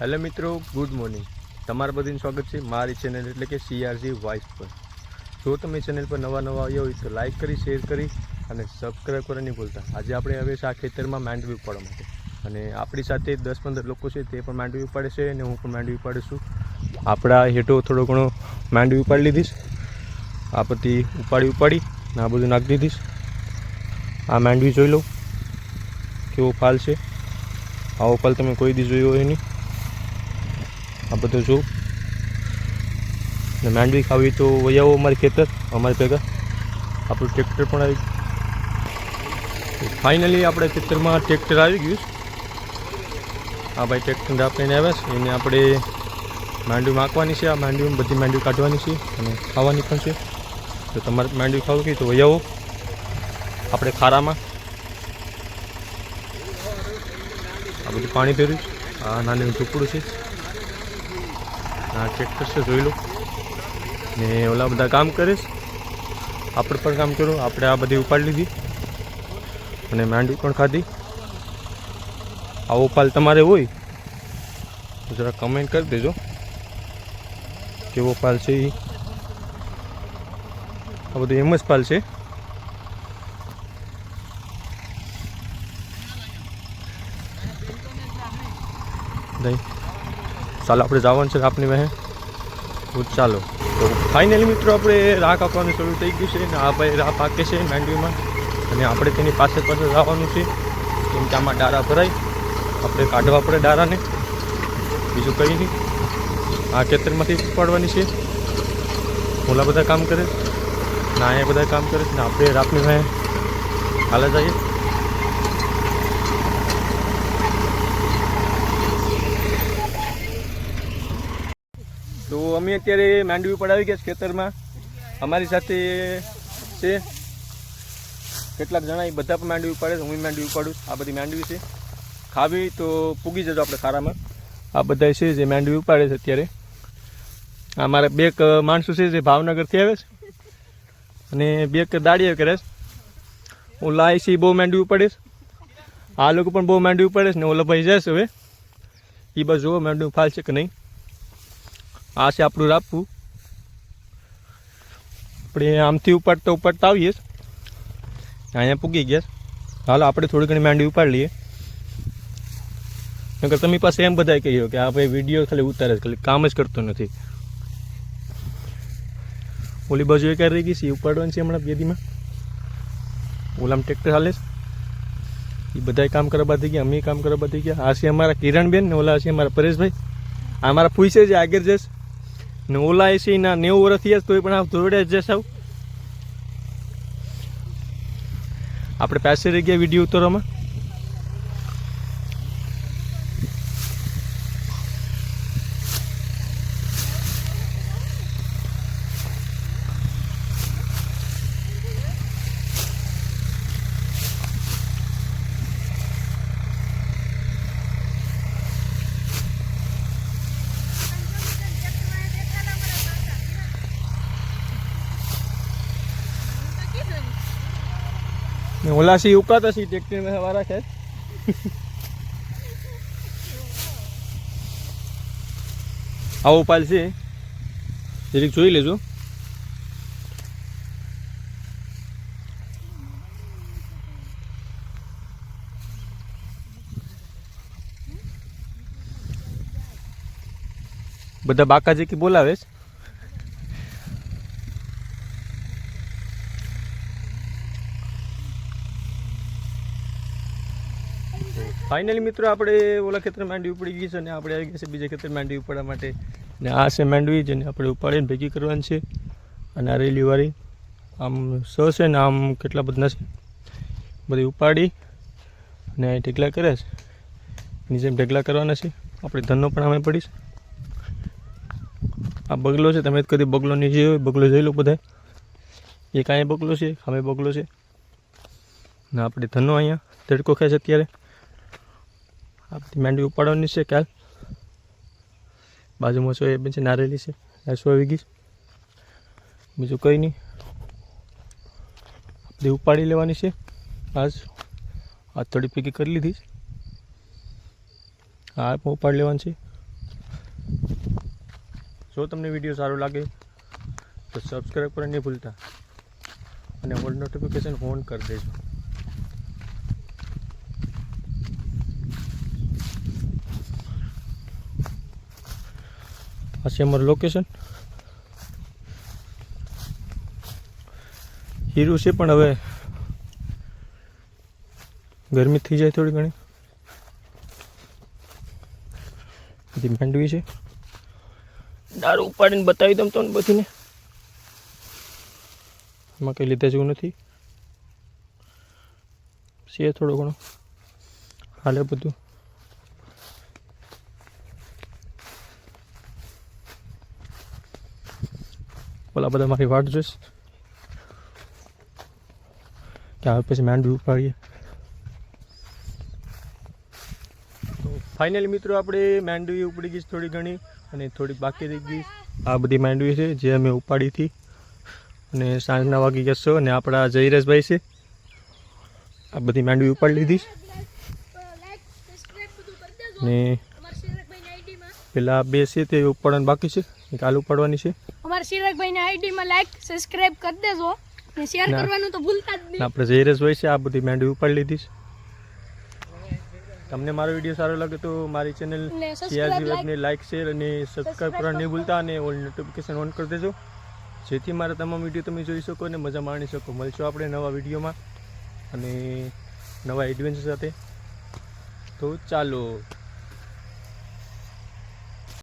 Hello મિત્રો, good morning. તમારા બધાનું સ્વાગત છે મારી ચેનલ એટલે કે સીઆરજી વોઇસ પર. જો તમે ચેનલ પર નવા નવા આવ્યા હોય તો લાઇક કરી, શેર કરી અને સબસ્ક્રાઈબ કરવા નહીં ભૂલતા. આજે આપણે હવે આ ખેતરમાં માંડવી ઉપાડવા માટે. અને આપણી સાથે દસ પંદર લોકો છે તે પણ માંડવી ઉપાડે છે અને હું પણ માંડવી ઉપાડું આપણા હેઠો થોડો ઘણો માંડવી ઉપાડી લીધીશ. આ બધી ઉપાડી ઉપાડી આ બધું નાખી દીધીશ. આ માંડવી જોઈ લો. કેવો ફાલ છે. આવો ફાલ તમે કોઈ દી જોયો હોય નહીં. આ બધું જો ને માંડવી ખાવી તો વૈયાવો અમારી ખેતર, અમારી ભેગા. આપણું ટ્રેક્ટર પણ આવી ગયું. ફાઇનલી આપણે ખેતરમાં ટ્રેક્ટર આવી ગયું હા ભાઈ ટ્રેક્ટર આપીને આવ્યા છે. એને આપણે માંડવી માખવાની છે. આ માંડવી બધી માંડવી કાઢવાની છે અને ખાવાની પણ છે. તો તમારે માંડવી ખાવું હોય તો વૈયાવો આપણે ખારામાં. આ બધું પાણી ભર્યું છે. આ નાનું ઝૂંપડું છે. આ ટ્રેક્ટર છે જોઈ લો. ને ઓલા બધા કામ કરીશ આપણે પણ કામ કર્યું, આપણે આ બધી ઉપાડી લીધી. અને માંડવી પણ ખાધી. આ ઉપાલ તમારે હોય, તો જરા કમેન્ટ કરી દેજો. કેવો પાલ છે આ બધું એમ જ પાલ છે. નહીં ચાલો, આપણે જવાનું છે આપની વહે તો ચાલો. તો ફાઇનલી મિત્રો, આપણે રાહ કાપવાનું શરૂ થઈ ગયું છે ને આ ભાઈ રાહ પાકે છે માંડવીમાં. અને આપણે તેની પાસે પાછળ જવાનું છે. કેમ કે આમાં ડારા ભરાય. આપણે કાઢવા પડે ડારાને. બીજું કંઈ નહીં. આ ખેતરમાંથી ઉપાડવાની છે. ઓલા બધા કામ કરે. ના અહીંયા બધા કામ કરે ને આપણે રાપની વહે હાલે જઈએ તો અમે અત્યારે માંડવી પડાવી ગયા છે ખેતરમાં. અમારી સાથે છે. કેટલાક જણા એ બધા પણ માંડવી ઉપાડે હું માંડવી ઉપાડું આ બધી માંડવી છે. ખાવી તો પૂગી જજો આપણે ખારામાં. આ બધા છે જે માંડવી ઉપાડે છે અત્યારે. આ મારા બે માણસો છે જે ભાવનગરથી આવે છે. અને બે દાડીએ કરે છે. હું લાય છે બહુ માંડવી ઉપાડીશ આ લોકો પણ બહુ માંડવી ઉપાડે છે ને ઓલા ભાઈ જશે હવે. એ બસ જુઓ માંડવી ફાલ કે નહીં. આ છે આપણું રાપવું આપણે આમથી ઉપાડતા ઉપાડતા આવીએ. અહીંયા પૂગી ગયા. હાલો, આપણે થોડી ઘણી માંડી ઉપાડી લઈએ. નકર તમે પાસે એમ બધા કહ્યું કે આ ભાઈ વીડિયો ખાલી ઉતારે ખાલી કામ જ કરતો નથી. ઓલી બાજુ એક રહી ગઈ છે ઉપાડવાની છે હમણાં બેદીમાં ઓલામાં ટ્રેક્ટર હાલે એ બધાય કામ કરવા બાંધી ગયા, અમે કામ કરવા બાંધી ગયા. આ છે અમારા કિરણબેન ને ઓલા છે અમારા પરેશભાઈ. આ મારા પૂછે છે આગળ જશ. ને ઓલા એસીના નેવું વર્ષથી જ કોઈ પણ આ ધોરડે જ સૌ આપણે પાસે રહી ગયા વીડિયો ઉતારવામાં. ને ઓલા સી ઉકાતા સી ટ્રેક્ટર મે હવારા ખેત આવો ઉપાલ છે જરીક જોઈ લેજો. બધા બાકાજી કે બોલાવે છે? ફાઇનલી મિત્રો, આપણે ઓલા ખેતર માંડવી ઉપડી ગઈ છે અને આપણે આવી ગયા છે બીજા ખેતર માંડવી ઉપાડવા માટે. ને આ છે માંડવી જેને આપણે ઉપાડીને ભેગી કરવાની છે. અને આ રેલી વાળી આમ સ છે ને આમ કેટલા બધા છે? બધી ઉપાડી અને અહીં ઢેકલા કરે છે. એની જેમ ઢેકલા કરવાના છે. આપણે ધનનો પણ અમે પડીશ આ બગલો છે, તમે કદી બગલો નહીં જોયો બગલો જોઈ લો બધા એક અહીંયા બગલો છે સામે બગલો છે. ને આપણે ધનો અહીંયા તડકો ખાય છે અત્યારે. આ બધી માંડવી ઉપાડવાની છે કાલ. બાજુમાં સોય એ છે નારેલી છે. આ સો ગઈ બીજું કંઈ નહીં. આપણી ઉપાડી લેવાની છે. આજ આ થોડી પૈકી કરી લીધી આ પણ ઉપાડી લેવાની છે. જો તમને વીડિયો સારો લાગે તો સબસ્ક્રાઈબ કરવા નહીં ભૂલતા. અને ઓલ નોટિફિકેશન ઓન કરી દેજો. આ છે અમારું લોકેશન હીરું છે પણ હવે ગરમી થઈ જાય થોડી ઘણી. બધી માંડવી છે. દારૂ ઉપાડીને બતાવી દઉં તો ને બધીને. એમાં કંઈ લીધા જેવું નથી. છે થોડું ઘણું. હાલે બધું. ઓલા બધા મારી વાટ જોઈશ. કે હવે પછી માંડવી ઉપાડીએ. તો ફાઇનલી મિત્રો આપણે માંડવી ઉપડી ગઈ થોડી ઘણી અને થોડી બાકી રહી ગઈ આ બધી માંડવી છે જે અમે ઉપાડી હતી. અને સાંજના વાગી ગયા છો અને આપણા જયરેશભાઈ છે. આ બધી માંડવી ઉપાડી લીધી ને પેલા બે છે તે ઉપાડવાનું બાકી છે. એક પડવાની છે. અમારા ચિરાગભાઈની આઈડીમાં લાઈક સબસ્ક્રાઇબ કરી દેજો. ને શેર. કરવાનું તો ભૂલતા જ નહીં. આપણે જયરેશભાઈ છે આ બધી મેંડવી ઉપાડી લીધી છે. તમને મારો વીડિયો સારો લાગે તો મારી ચેનલ સીઆરજી વેબને લાઇક શેર અને સબસ્ક્રાઇબ કરવાનું નહીં ભૂલતા અને ઓલ નોટિફિકેશન ઓન કરી દેજો. જેથી મારા તમામ વીડિયો તમે જોઈ શકો અને મજા માણી શકો. મળશું આપણે નવા વિડીયોમાં અને નવા એડવેન્ચર સાથે. તો ચાલો.